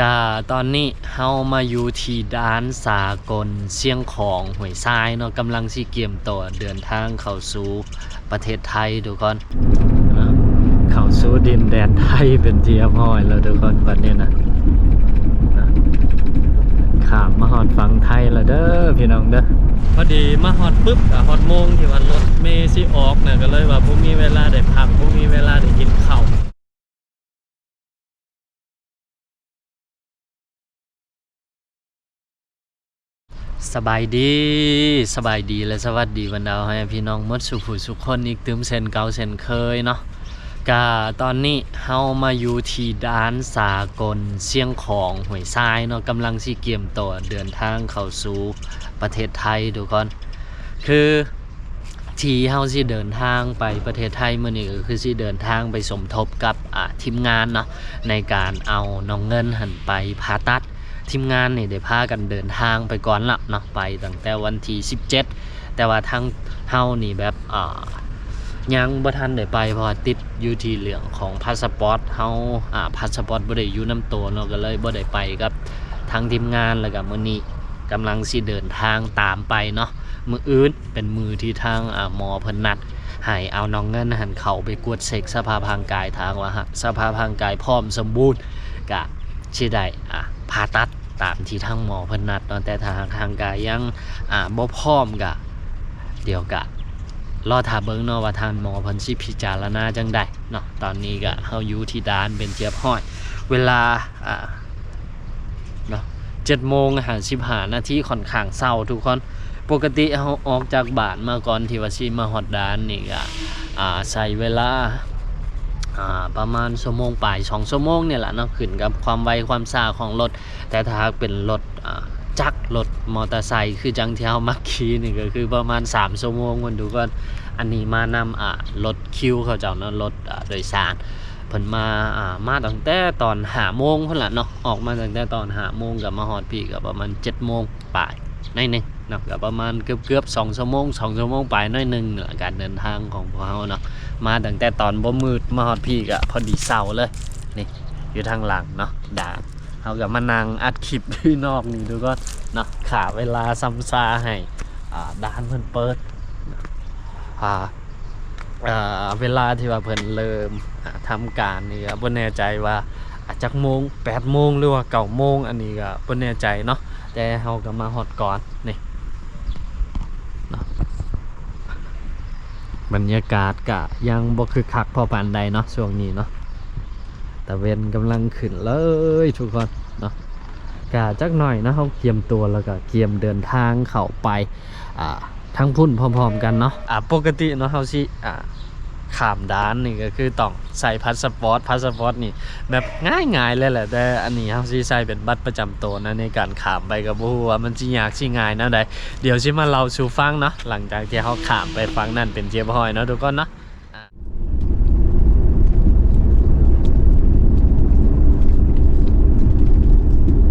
กาตอนนี้เฮามาอยู่ที่ด้านสากลเสียงของหวยทรายเนาะกำลังสิเกียมตัวเดินทางเข้าสู่ประเทศไทยทุกคนนะเข้าสู่ดินแดนไทยเป็นที่เรียบร้อยแล้วทุกคนบัดนี้นะนะข้ามมาฮอดฝั่งไทยแล้วเด้อพี่น้องเด้อพอดีมาฮอดปุ๊บอะฮอดโมงที่วันรถเมย์สิออกเนี่ยก็เลยว่าบ่มีเวลาได้พักบ่มีเวลาได้กินข้าว สบายดีสบายดีและสวัสดีบรรดาให้พี่น้องมดสุขสุขคนอีกตืมเซนเก่าเซนเคยเนาะกาตอนนี้เฮามาอยู่ที่ด้านสากลเสียงของหวยทรายเนาะกำลังสิเกียมตัวเดินทางเข้าสู่ประเทศไทยทุกคนคือที่เฮาสิเดินทางไปประเทศไทยมื้อนี้ก็คือสิเดินทางไปสมทบกับทีมงานเนาะในการเอาน้องเงินหันไปผ่าตัด ทีมงานนี่ได้พากันเดินทางไปก่อนละเนาะไปตั้งแต่วันที่ 17 แต่ว่าทางเฮานี่แบบอ่ายังบ่ทันได้ไปเพราะว่าติดอยู่ที่เรื่องของพาสปอร์ตเฮาอ่าพาสปอร์ตบ่ได้อยู่นํตัวเนาะก็เลยบ่ได้ไปกับทางทีมงานแล้วก็มื้อนี้กำลังสิเดินทางตามไปเนาะมืออื่นเป็นมือที่ทางอ่าหมอเพิ่นนัดให้เอาน้องเงินหันเขาไปกวดเช็คสภาพร่างกายทางว่าสภาพร่างกายพร้อมสมบูรณ์ก็ สิได้อะผ่าตัดตามที่ทางหมอเพิ่นนัดเนาะแต่ทางทางกายยังอ่าบ่พร้อมกะเดี๋ยวกะรอถ้าเบิ่งเนาะว่าทางหมอเพิ่นสิพิจารณาจังไดเนาะตอนนี้ก็เฮาอยู่ที่ด่านเป็นเจียบห้อย เวลาอ่าเนาะ7โมง55นาทีค่อนข้างเช้าทุกคน ปกติเฮาออกจากบ้านมาก่อนที่ว่าสิมาฮอดด่านนี่ก็อ่าใช้เวลา ประมาณชั่วโมงปลายสองชั่วโมงเนี่ยแหละเนาะขึ้นกับความไวความซาของรถ แต่ถ้าเป็นรถจักรรถมอเตอร์ไซค์คือจังเที่เฮามักขี่นี่ก็คือประมาณ 3 ชั่วโมงมันดูก่อนอันนี้มานำอ่ารถคิวเขาเจ้าเนาะรถโดยสารเพิ่นมาอ่ามาตั้งแต่ตอน5โมงเพุ่นละเนาะออกมาตั้งแต่ตอน5โมงกับมาฮอดพี่ก็ประมาณ7โมงปลายน่อยหนึงเนาะก็ประมาณเกือบๆ2ชั่วโมง2ชั่วโมงปลายน่อยหนึงนี่แหละการเดินทางของพวกเฮาเนาะ มาตั้งแต่ตอนบ่มืดมาฮอดพี่ก็พอดีเสาเลยนี่อยู่ทางหลังเนาะดาเขากับมานั่งอัดคลิปที่นอกนี่ดูก็เนาะขาเวลาซ้ำซาให้ด้านเพิ่นเปิดอ่าอ่าเวลาที่ว่าเพิ่นเริ่มอ่าทำการนี่ก็บ่แน่ใจว่าอาจจักโมง8โมงหรือว่า9โมงอันนี้ก็บ่แน่ใจเนาะแต่เฮาก็มาฮอดก่อนนี่ บรรยากาศกะยังบ่คือคักพอปานใดเนาะช่วงนี้เนาะแต่เวนกำลังขึ้นเลยทุกคนเนาะกะจักหน่อยนะเขาเกียมตัวแล้วก็เกียมเดินทางเข้าไปอ่าทั้งพุ่นพร้อมๆกันเนาะอ่าปกติเนาะเขาสิอ่า ข้ามด้านนี่ก็คือต้องใส่พาสปอร์ตพาสปอร์ตนี่แบบง่ายๆเลยแหละแต่อันนี้เขาสิใส่เป็นบัตรประจำตัวนะในการข้ามไปกับบ่ฮู้ว่ามันสิยากสิง่ายแนวใดเดี๋ยวชิมาเราสู่ฟังเนาะหลังจากที่เขาขามไปฟังนั่นเป็นเจียบหอยเนาะทุกคนเนาะ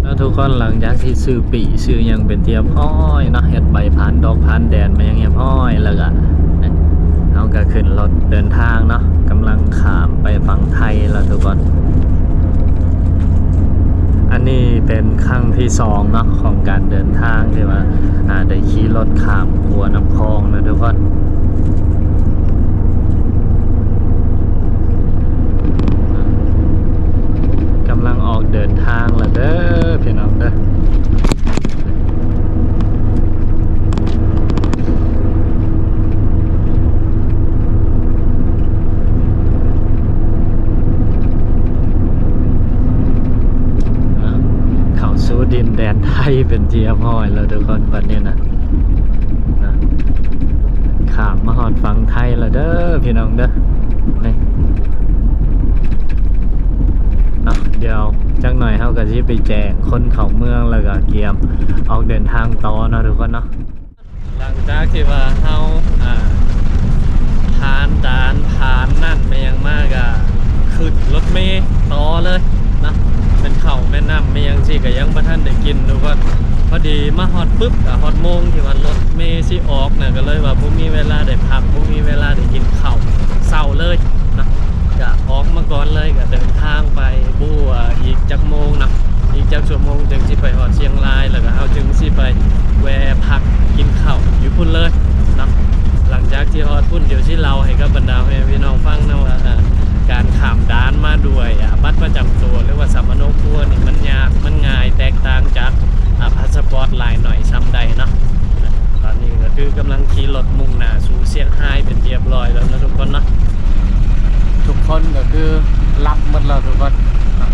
แล้วทุกคนหลังจากที่ซื้อปีซื้อยังเป็นเจี๊ยบห้อยนะเฮ็ดใบพันดอกพันแดนมายังเจี๊ยบห้อยแล้วก็ เอาก็ขึ้นรถเดินทางเนาะกำลังขามไปฝั่งไทยแล้วทุกคนอันนี้เป็นครั้งที่สองเนาะของการเดินทางที่ว่าได้ขี่รถขามขัวน้ำคลองนะทุกคนกำลังออกเดินทางแล้วเด้อพี่น้องเด้ออะเข้าสู่ ดินแดนไทยเป็นที่เรียบร้อยแล้วทุกคนบัดนี้นะนะขามมาหอดฝั่งไทยแล้วเด้อพี่น้องเด้อนี่เดี๋ยวจักหน่อยเฮาก็สิไปแจ้งคนเขาเมืองแล้วก็เกียมออกเดินทางต่อเนาะทุกคนเนาะหลังจากที่ว่าเฮา ผ่านด่านผ่านนั่นไปยังมากอะขึ้นรถเมย์ต่อเลยนะ เข่าแม่น้ำไม่ยังสิก็ยังบ่ทันได้กินดูก็พอดีมาฮอดปุ๊บอะฮอดโมงที่ว่ารถเมย์สิออกเนี่ยก็เลยว่าบ่มีเวลาได้พักบ่มีเวลาได้กินข้าวเศร้าเลยนะก็ออกมาก่อนเลยก็เดินทางไปบัวอีกจักโมงนะอีกจักชั่วโมงจึงสิไปฮอดเชียงรายแล้วก็เฮาจึงสิไปแวะพักกินข้าวอยู่พุ่นเลยนะหลังจากที่ฮอดพุ่นเดี๋ยวสิเล่าให้กับบรรดาพี่น้องฟังนะว่า การข้ามด่านมาด้วยอ่าบัตรประจำตัวหรือว่าสัมมโนครัวนี่มันยากมันง่ายแตกต่างจากอ่าพาสปอร์ตหลายหน่อยซ้ำใดเนาะตอนนี้ก็คือกำลังขี่รถมุ่งหน้าสู่เซี่ยงไฮ้เป็นเรียบร้อยแล้วนะทุกคนเนาะทุกคนก็คือรับหมดแล้วทุกคนเนาะ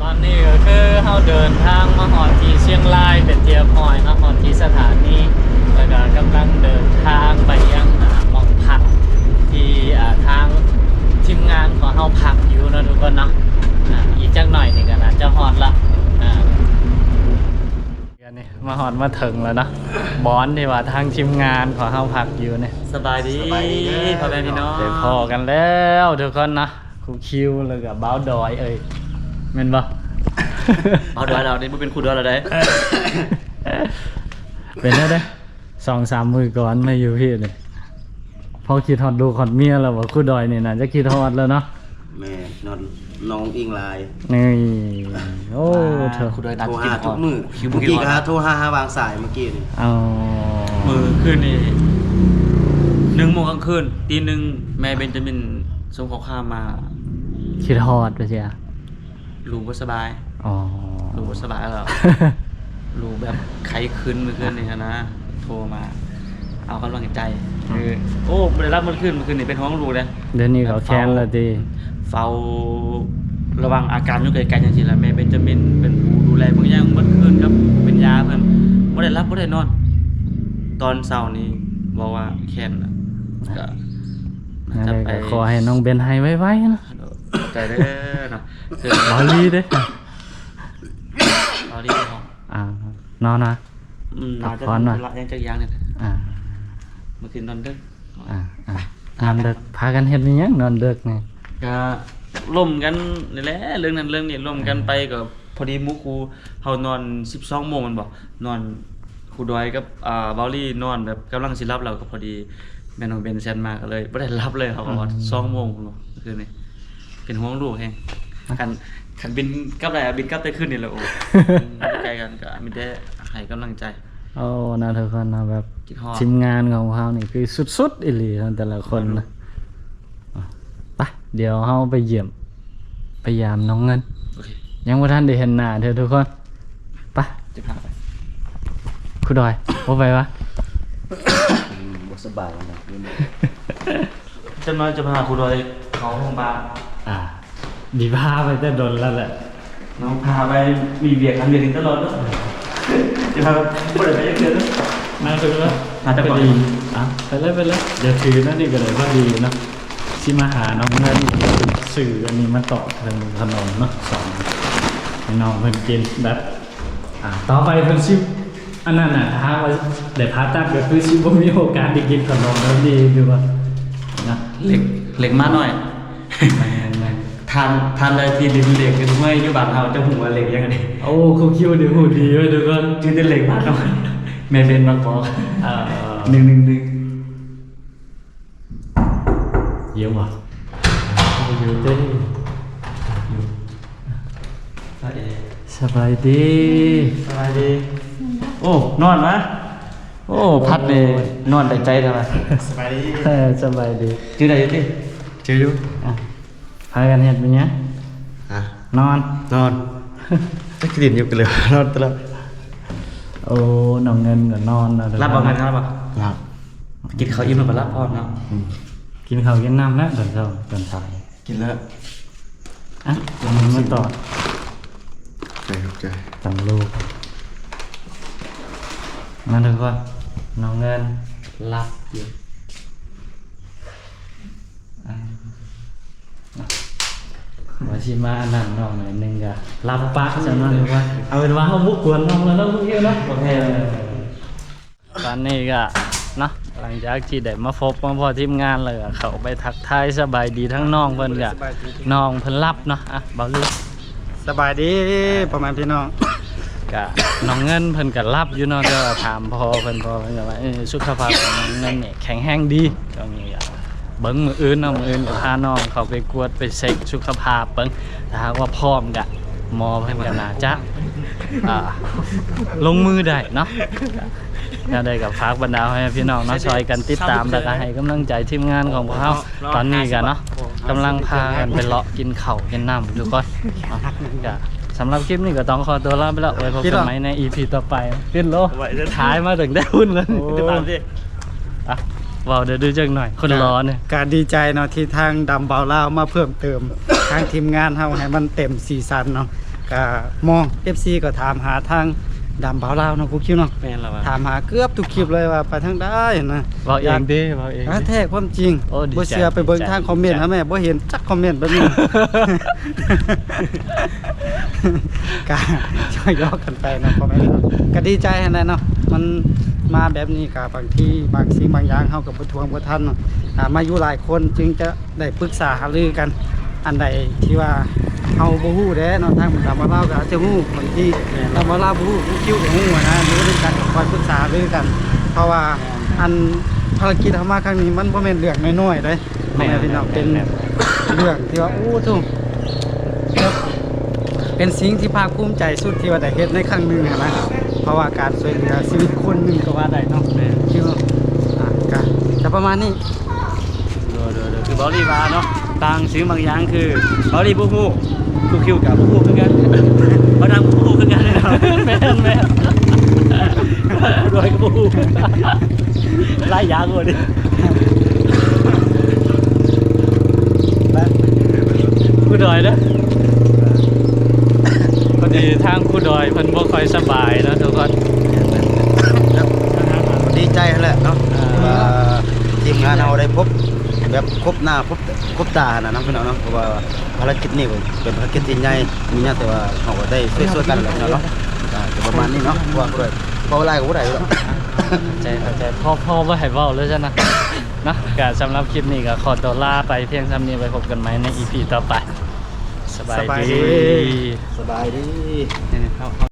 ตอนนี้ก็คือเราเดินทางมาหอดที่เชียงรายเป็นเทียบหอยเนาะหอดที่สถานีแล้วก็กำลังเดินทางไปยังอ่าหมองพัก ที่อ่าทางทีมงานของเราพักอยู่เนาะทุกคนเนาะอ่าอีกจักหน่อยนี่ก็น่าจะหอดละอ่าเดี๋ยวนี่มาหอดมาถึงแล้วเนาะบอนที่ว่าทางทีมงานของเฮาพักอยู่เนี่ยสบายดีสบายดีเด้อพ่อแม่พี่น้องเดี๋ยวพอกันแล้วทุกคนนะครูคิวแล้วก็บ้าวดอยเอ้ยแม่นบ่เอาเดี๋ยวเราได้บ่เป็นครูเดือเราได้เป็นได้เด้อสองสามมือก่อนมาอยู่พี่เลย พอคิดฮอดดูฮอดเมียแล้วว่าครูดอยนี่น่าจะคิดฮอดแล้วเนาะแม่นอนน้องอิงลายนี่โอ้เธอครูเดือนัดโทรกินหาฮทุอดกมือคิวบ่เมื่อกินกี้ฮอดก็หาโทรหาหาวางสายเมื่อกี้นี่เอามือคืนนี่หนึ่งโมงกลางคืนตีหนึ่งแม่เบนจามินส่งข้อความมาคิดฮอดไปเสียลูกบ่สบายอ๋อ ลูกบ่สบายแล้ว ลูกแบบไข้ขึ้นเมื่อคืนนี่นะโทรมา เอากำลังใจคือโอ้บ่ได้รับเมื่อคืนเมื่อคืนนี่เป็นห้องลูกเลยเดี๋ยวนี้เขาแค้นแล้วดีเฝ้าระวังอาการอยู่ไกลๆจังซี่ล่ะแม่เบนจามินเป็นผู้ดูแลเบิ่งอย่างเมื่อคืนครับเป็นยาเพิ่นบ่ได้รับบ่ได้นอน ตอนเช้านี้บอกว่าแค้นน่ะก็อะไรจะไปก็ขอให้น้องเบนให้ไว้ๆนะใจเด้อเนาะคือบอลลี่เด้อตอนนี้ห้องอ่านอนนะอืมพัน่ากจะผ่อนหน่อยละยังจักอย่างเนี่ยอ่าเมื่อคืนนอนดึกอ่าอ่านอนเด็กพากันเฮ็ดนี่ยังนอนเด็กนี่ก็ล่มกันนี่แหละเรื่องนั้นเรื่องนี้ล่มกันไปก็พอดีหมู่ครูเฮานอน12โมงมันบ่นอนครูดอยกับอ่าเบาลี่นอนแบบกำลังสิหลับแล้วก็พอดีแม่น้องเบนเซนมาก็เลยบ่ได้หลับเลยเขาก็ว่า2โมงพุ่นบ่เมื่อคืนนี้เป็นห่วงลูกแฮงคันคันบินกลับได้อะบินกลับได้คืนนี่แหละโอ้ใกล้กันก็มีแต่ให้กำลังใจ โอ้นะทุกคนนะแบบคิดฮอดทีมงานของเขานี่คือสุดๆอีหลีนะแต่ละคนนะอะไปเดี๋ยวเฮาไปเยี่ยมไปยามน้องเงิน โอเคยังบ่ทันได้เห็นหน้าเธอทุกคนไปจะพาไปครูดอยบ่ไปวะ บ่สบายนะจะน้อยจะพาครูดอยเขาโรงพยาบาลอ่า ดีพาไปแต่ดนแล้วแหละ น้องพาไปมีเบียร์กันเบียร์ถึงตลอดเนอะ จะพาบ่ได้ไปยังเดือนเนอะน่าจะว่าน่าจะก่อนดีอะไปเลยไปเลยเดี๋ยวถือนั่นนี่ก็เลยก็ดีเนาะสิมาหาน้องเงินสื่ออันนี้มาต่อทางถนนเนาะสองให้น้องเพิ่นกินแบบอ่าต่อไปเพิ่นสิอันนั้นน่ะถ้าว่าได้ผ่าตัดก็คือสิบ่มีโอกาสได้กินขนมแล้วดีอยู่ว่านะเหล็กเหล็กมาหน่อยแม่นแม่น ทานทานเลยทีดินเหล็กคือไม่อยู่บ้านเฮาจะหูว่าเหล็กยังไงโอ้เขาคิวเดี๋ยวหูดีเว้ยทุกคนชื่อแต่เหล็กมาหน่อยแม่เป็นมาบอกเอ่อหนึ่งหนึ่งหนึ่งเยี่ยมว่ะอยู่เต้สบายดีสบายดี โอ้ นอนมะโอ้ พัดเลยนอนแต่ใจทำไมสบายดีเออสบายดีชื่ออะไรที่ชื่ออยู่อะ พากันเห็ดเป็นไงอะนอน นอนจะกลิ่นอยู่กันเลยนอนตลอดโอ้น้องเงินกับนอนนะรับเอาเงินครับหลับกินข้าวอิ่มแล้วก็รับพร้อมเนาะกินข้าวกินน้ำแล้วตอนเช้าตอนเช้ากินแล้วอะมันมาต่อใจใจตังลูกมาทุกคนน้องเงินรับอยู่อะ ว่าชิมาอันนั้นน้องหน่อยหนึงก็รับปะจะนั่นว่า เอาเป็นว่าเขาบุกกวนน้องแล้วน้องพวกนี้เนาะโอเคตอนนี้ก็เนาะหลังจากที่ได้มาพบมาพอทีมงานเลยเขาไปทักทายสบายดีทั้งน้องเพิ่นก็น้องเพิ่นรับเนาะอะเบาลึกสบายดีประมาณพี่น้องกะน้องเงินเพิ่นก็รับอยู่เนาะก็ถามพอเพิ่นพอเพิ่นก็ว่าสุขภาพของน้องเงินนี่แข็งแรงดีตรงนี้ก็ เบิ่งมื้ออื่นเนาะมื้ออื่นก็พาน้องเขาไปกวดไปเช็คสุขภาพเบิ่งถ้าหากว่าพร้อมก็หมอเพิ่นก็น่าจะอ่าลงมือได้เนาะน่าได้กับฝากบรรดาให้พี่น้องเนาะช่วยกันติดตามแล้วก็ให้กำลังใจทีมงานของพวกเราตอนนี้กันเนาะกำลังพากันไปเลาะกินข้าวกินน้ำทุกคนเนาะก็สำหรับคลิปนี้ก็ต้องขอตัวลาไปแล้วไว้พบกันใหม่ใน EP ต่อไปขึ้นโลไว้เด้อท้ายมาถึงได้หุ้นแล้วติดตามดิอะ ว้าวเดี๋ยวดูจังหน่อย คนร้อนเนี่ยการดีใจเนาะที่ทางดำเบาเล่าวมาเพิ่มเติม ทางทีมงานเฮาให้มันเต็มสีสันเนาะก็มอง FC ก็ถามหาทางดำเบาเล่าวเนาะกูคิวเนาะแม่นแล้ววะถามหาเกือบทุกคลิปเลยว่าไปทางได้นะเว้าเองดิเว้าเองอะดิแท้ความจริงโอ้ดีใจบ่เชื่อไปเบิ่งดีใจทางคอมเมนต์นะแม่บ่เห็นจักคอมเมนต์แบบนี้ก็ช่วยยอกกันไปเนาะพ่อแม่พี่น้องก็ดีใจหั่นแหละเนาะมัน มาแบบนี้ก็บางทีบางสิ่งบางอย่างเฮาก็บ่ทวงบ่ทันเนาะอ่ามาอยู่หลายคนจึงจะได้ปรึกษาหารือกัน อันใดที่ว่าเฮาบ่ฮู้เด้เนาะทางดำมาเล่าก็อาจจะฮู้บางทีดำมาเล่าบ่ฮู้ผู้คิวก็ฮู้อะนะอยู่ด้วยกันก็คอยปรึกษาหารือกัน เพราะว่าอันภารกิจเฮามาครั้งนี้มันบ่แม่นเรื่องน้อยๆเด้พ่อแม่พี่น้องเป็นเรื่องที่ว่าโอ้ทุกเป็นสิ่งที่ภาคภูมิใจสุดที่ว่าได้เฮ็ดในครั้งหนึ่งอะนะ เพราะว่าการช่วยเหลือชีวิตคนหนึ่งก็ว่าได้เนาะคิดว่าอะก็จะประมาณนี้เดี๋ยวเดี๋ยวเดี๋ยวคือบอลลี่มาเนาะบางสิ่งบางอย่างคือบอลลี่ผู้ผู้กูคิวกับผู้ผู้คือกันเขาทำผู้ผู้คือกันเลยเนาะแม่นแม่นรวยกับผู้ผู้ไล่ยางเลยดิผู้ดอยเด้ อพอดีทางผู้ดอยเพิ่นบ่ค่อยสบายเนาะทุกคนดีใจนั่นแหละเนาะอ่าว่าทีมงานเราได้พบแบบครบหน้าพบครบตานะน้องพี่น้องเนาะเพราะว่าภารกิจนี้ก็เป็นภารกิจที่ใหญ่มีเนี่ยแต่ว่าเราก็ได้ช่วยๆกันแหละเนาะอ่าก็ประมาณนี้เนาะเพราะว่าด้วยเพราะว่าอะไรก็บ่ได้อยู่แล้วใจเข้าใจพ่อพ่อบ่ให้เว้าเลยจ้ะนะเนาะก็สำหรับคลิปนี้ก็ขอตัวลาไปเพียงซ้ำนี้ไว้พบกันใหม่ใน EP ต่อไป สบายสบายดีดี สบายดีนี่ๆเข้า